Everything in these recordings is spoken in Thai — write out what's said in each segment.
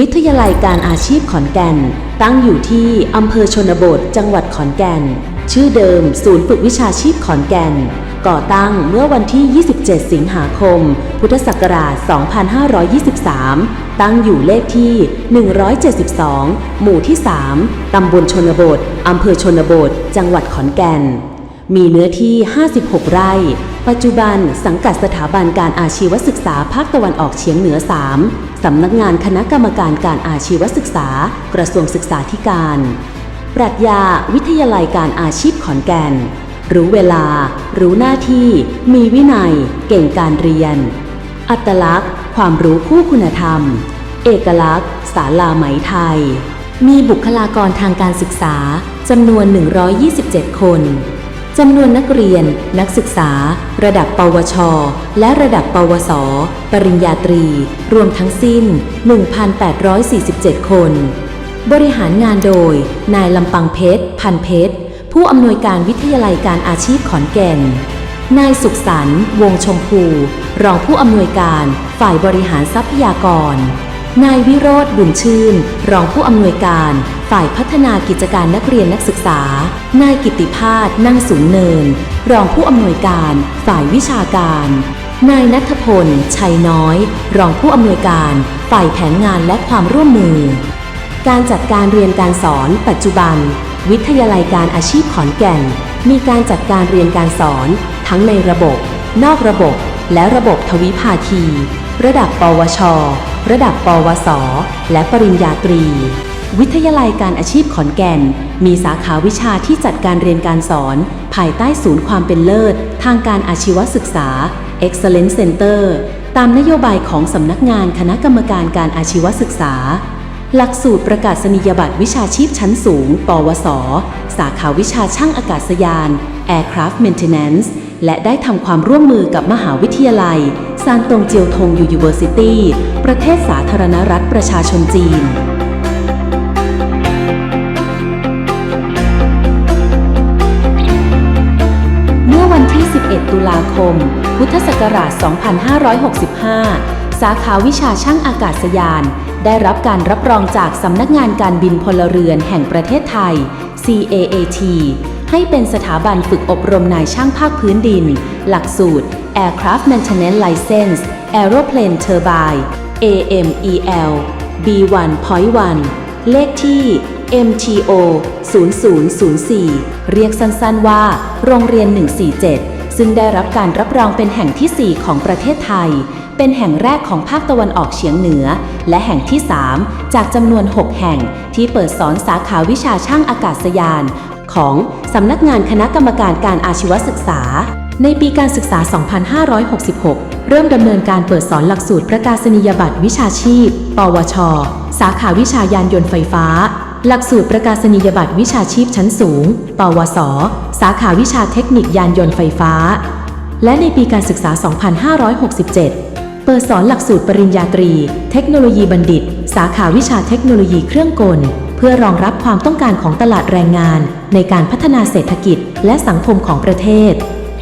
วิทยาลัยการอาชีพขอนแก่น ตั้งอยู่ที่อำเภอชนบท จังหวัดขอนแก่น ชื่อเดิม ศูนย์ฝึกวิชาชีพขอนแก่น ก่อตั้งเมื่อวันที่ 27 สิงหาคม พุทธศักราช 2523 ตั้งอยู่เลขที่ 172 หมู่ที่ 3 ตำบลชนบท อำเภอชนบท จังหวัดขอนแก่น มีเนื้อที่ 56 ไร่ ปัจจุบันสังกัดสถาบันการอาชีวศึกษาภาคตะวันออกเฉียงเหนือ 3 สำนักงานคณะกรรมการการอาชีวศึกษา กระทรวงศึกษาธิการ ปรัชญา วิทยาลัยการอาชีพขอนแก่น รู้เวลา รู้หน้าที่ มีวินัย เก่งการเรียน อัตลักษณ์ ความรู้คู่คุณธรรม เอกลักษณ์ศาลาไหมไทย มีบุคลากรทางการศึกษาจำนวน 127 คน จำนวนนักเรียน นักศึกษา ระดับปวช และระดับปวส ปริญญาตรี รวมทั้งสิ้น 1,847 คน บริหารงานโดย นายลำปังเพชร พันเพชร ผู้อำนวยการวิทยาลัยการอาชีพขอนแก่น นายสุขสันต์วงชมพู รองผู้อำนวยการ ฝ่ายบริหารทรัพยากร นายวิโรธบุญชื่น รองผู้อำนวยการ ฝ่ายพัฒนากิจการนักเรียนนักศึกษา นายกิติพาสนั่งสูงเนิน รองผู้อำนวยการ ฝ่ายวิชาการ นายนัทพล ชัยน้อย รองผู้อำนวยการ ฝ่ายแผนงานและความร่วมมือ การจัดการเรียนการสอน ปัจจุบัน วิทยาลัยการอาชีพขอนแก่น มีการจัดการเรียนการสอน ทั้งในระบบ นอกระบบ และระบบทวิภาคี ระดับ ปวช ระดับปวส และปริญญาตรี วิทยาลัยการอาชีพขอนแก่น มีสาขาวิชาที่จัดการเรียนการสอน ภายใต้ศูนย์ความเป็นเลิศ ทางการอาชีวศึกษา Excellence Center ตามนโยบายของสำนักงานคณะกรรมการการอาชีวศึกษา หลักสูตรประกาศนียบัตรวิชาชีพชั้นสูง ปวส สาขาวิชาช่างอากาศยาน Aircraft Maintenance และได้ทำความร่วมมือกับมหาวิทยาลัย ซานตงเจียวทง University ประเทศสาธารณรัฐประชาชนจีนเมื่อวันที่11 ตุลาคม พุทธศักราช 2565 สาขาวิชาช่างอากาศยาน ได้รับการรับรองจากสำนักงานการบินพลเรือนแห่งประเทศไทย CAAT ให้เป็นสถาบันฝึกอบรมนายช่างภาคพื้นดิน หลักสูตร Aircraft Maintenance License Aeroplane Turbine AMEL B1.1 เลขที่ MTO 0004 เรียกสั้นๆว่า โรงเรียน 147 ซึ่งได้รับการรับรองเป็นแห่งที่ 4 ของประเทศไทย เป็นแห่งแรกของภาคตะวันออกเฉียงเหนือ และแห่งที่ 3 จากจำนวน 6 แห่งที่เปิดสอนสาขาวิชาช่างอากาศยาน ของสำนักงานคณะกรรมการการอาชีวศึกษา ในปีการศึกษา 2566 เริ่มดำเนินการเปิดสอนหลักสูตรประกาศนียบัตรวิชาชีพ ปวช สาขาวิชายานยนต์ไฟฟ้า หลักสูตรประกาศนียบัตรวิชาชีพชั้นสูง ปวส สาขาวิชาเทคนิคยานยนต์ไฟฟ้า และในปีการศึกษา 2567 เปิดสอนหลักสูตรปริญญาตรี เทคโนโลยีบัณฑิต สาขาวิชาเทคโนโลยีเครื่องกล เพื่อรองรับความต้องการของตลาดแรงงาน ในการพัฒนาเศรษฐกิจ และสังคมของประเทศ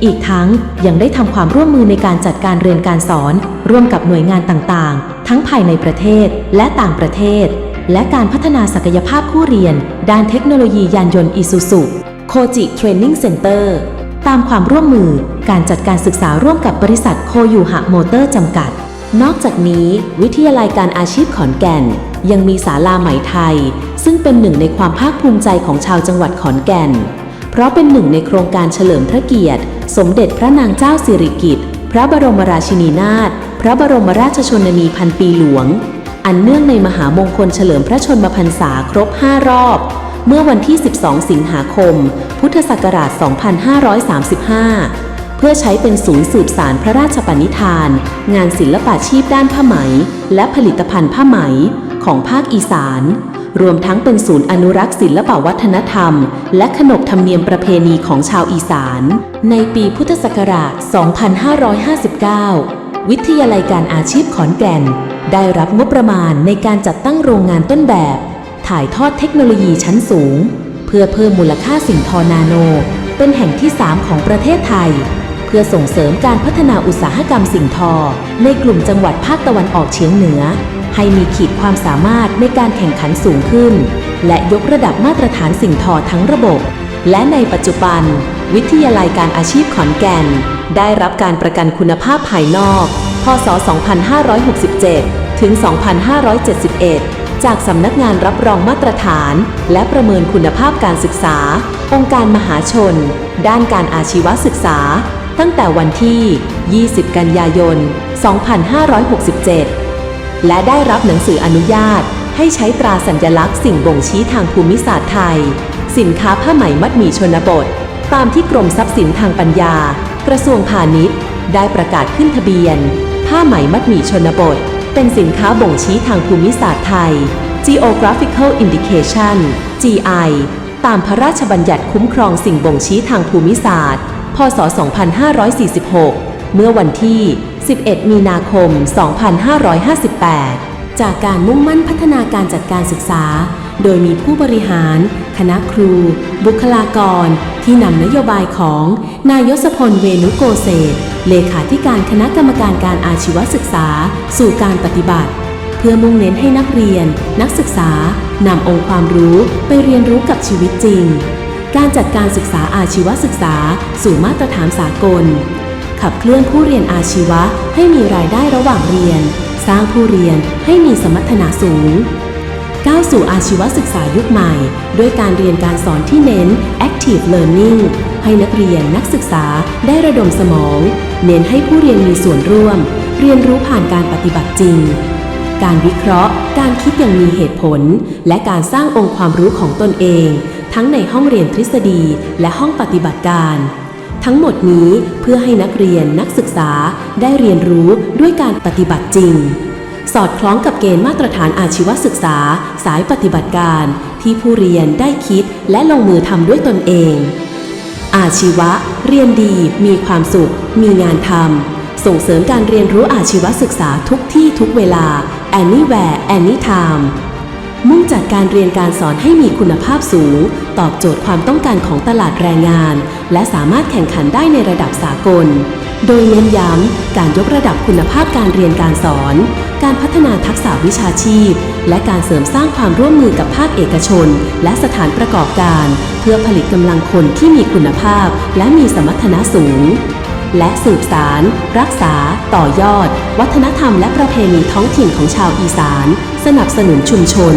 อีกทั้งยังได้ทำความร่วมมือในการจัดการเรียนการสอน ร่วมกับหน่วยงานต่างๆ ทั้งภายในประเทศและต่างประเทศ และการพัฒนาศักยภาพผู้เรียน ด้านเทคโนโลยียานยนต์อิซูซุโคจิเทรนนิ่งเซ็นเตอร์ ตามความร่วมมือการจัดการศึกษาร่วมกับบริษัทโคยูหะมอเตอร์จำกัด นอกจากนี้ วิทยาลัยการอาชีพขอนแก่น ยังมีศาลาไหมไทย ซึ่งเป็นหนึ่งในความภาคภูมิใจของชาวจังหวัดขอนแก่น เพราะเป็นหนึ่งในโครงการเฉลิมพระเกียรติ สมเด็จพระนางเจ้าสิริกิติ์พระบรมราชินีนาถพระบรมราชชนนีพันปีหลวง อันเนื่องในมหามงคลเฉลิมพระชนมพรรษาครบ 5 รอบ เมื่อวันที่ 12 สิงหาคม พุทธศักราช 2535 เพื่อใช้เป็นศูนย์สืบสารพระราชปณิธาน งานศิลปาชีพด้านผ้าไหม และผลิตภัณฑ์ผ้าไหมของภาคอีสาน รวมทั้งเป็นศูนย์อนุรักษ์ศิลปวัฒนธรรม และขนบธรรมเนียมประเพณีของชาวอีสาน ในปีพุทธศักราช 2559วิทยาลัยการอาชีพขอนแก่น ได้รับงบประมาณในการจัดตั้งโรงงานต้นแบบ ถ่ายทอดเทคโนโลยีชั้นสูง เพื่อเพิ่มมูลค่าสิ่งทอนาโน เป็นแห่งที่ 3 ของประเทศไทย เพื่อส่งเสริมการพัฒนาอุตสาหกรรมสิ่งทอ ในกลุ่มจังหวัดภาคตะวันออกเฉียงเหนือ ให้มีขีดความสามารถในการแข่งขันสูงขึ้น และยกระดับมาตรฐานสิ่งทอทั้งระบบ และในปัจจุบัน วิทยาลัยการอาชีพขอนแก่น ได้รับการประกันคุณภาพภายนอก พศ 2567 ถึง 2571 จากสำนักงานรับรองมาตรฐาน และประเมินคุณภาพการศึกษา องค์การมหาชน ด้านการอาชีวศึกษา ตั้งแต่วันที่ 20 กันยายน 2567 และได้รับหนังสืออนุญาต ให้ใช้ตราสัญลักษณ์สิ่งบ่งชี้ทางภูมิศาสตร์ไทย สินค้าผ้าไหมมัดหมี่ชนบท ตามที่กรมทรัพย์สินทางปัญญา กระทรวงพาณิชย์ ได้ประกาศขึ้นทะเบียน ผ้าไหมมัดหมี่ชนบท เป็นสินค้าบ่งชี้ทางภูมิศาสตร์ไทย Geographical Indication GI ตามพระราชบัญญัติคุ้มครองสิ่งบ่งชี้ทางภูมิศาสตร์ พศ 2546 เมื่อวันที่ 11 มีนาคม 2558จากการมุ่งมั่นพัฒนาการจัดการศึกษา โดยมีผู้บริหาร คณะครู บุคลากร ที่นำนโยบายของ นายศพล เวนุโกเศษ เลขาธิการคณะกรรมการการอาชีวศึกษา สู่การปฏิบัติ เพื่อมุ่งเน้นให้นักเรียน นักศึกษานำองค์ความรู้ไปเรียนรู้กับชีวิตจริง การจัดการศึกษาอาชีวศึกษา สู่มาตรฐานสากล ขับเคลื่อนผู้เรียนอาชีวะให้มีรายได้ระหว่างเรียน สร้างผู้เรียนให้มีสมรรถนะสูงก้าวสู่อาชีวศึกษายุคใหม่ ด้วยการเรียนการสอนที่เน้น active learning ให้นักเรียนนักศึกษาได้ระดมสมอง เน้นให้ผู้เรียนมีส่วนร่วม เรียนรู้ผ่านการปฏิบัติจริง การวิเคราะห์ การคิดอย่างมีเหตุผล และการสร้างองค์ความรู้ของตนเอง ทั้งในห้องเรียนทฤษฎีและห้องปฏิบัติการ ทั้งหมดนี้เพื่อให้นักเรียนนักศึกษาได้เรียนรู้ด้วยการปฏิบัติจริงสอดคล้องกับเกณฑ์มาตรฐานอาชีวศึกษา สายปฏิบัติการ ที่ผู้เรียนได้คิดและลงมือทำด้วยตนเอง อาชีวะ เรียนดี มีความสุข มีงานทำ ส่งเสริมการเรียนรู้อาชีวศึกษาทุกที่ทุกเวลา anywhere anytime มุ่งจัดการเรียนการสอนให้มีคุณภาพสูง ตอบโจทย์ความต้องการของตลาดแรงงาน และสามารถแข่งขันได้ในระดับสากล โดยเน้นย้ำการยกระดับคุณภาพการเรียนการสอน การพัฒนาทักษะวิชาชีพ และการเสริมสร้างความร่วมมือกับภาคเอกชน และสถานประกอบการ เพื่อผลิตกำลังคนที่มีคุณภาพ และมีสมรรถนะสูง และสืบสาร รักษา ต่อยอด วัฒนธรรมและประเพณีท้องถิ่นของชาวอีสาน สนับสนุนชุมชน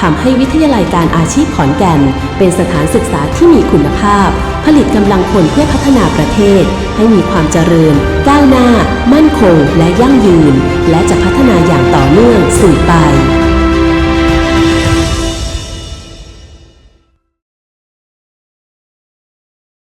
ทำให้วิทยาลัยการอาชีพขอนแก่น เป็นสถานศึกษาที่มีคุณภาพ ผลิตกำลังคนเพื่อพัฒนาประเทศ ให้มีความเจริญ ก้าวหน้า มั่นคง และยั่งยืน และจะพัฒนาอย่างต่อเนื่องสืบไป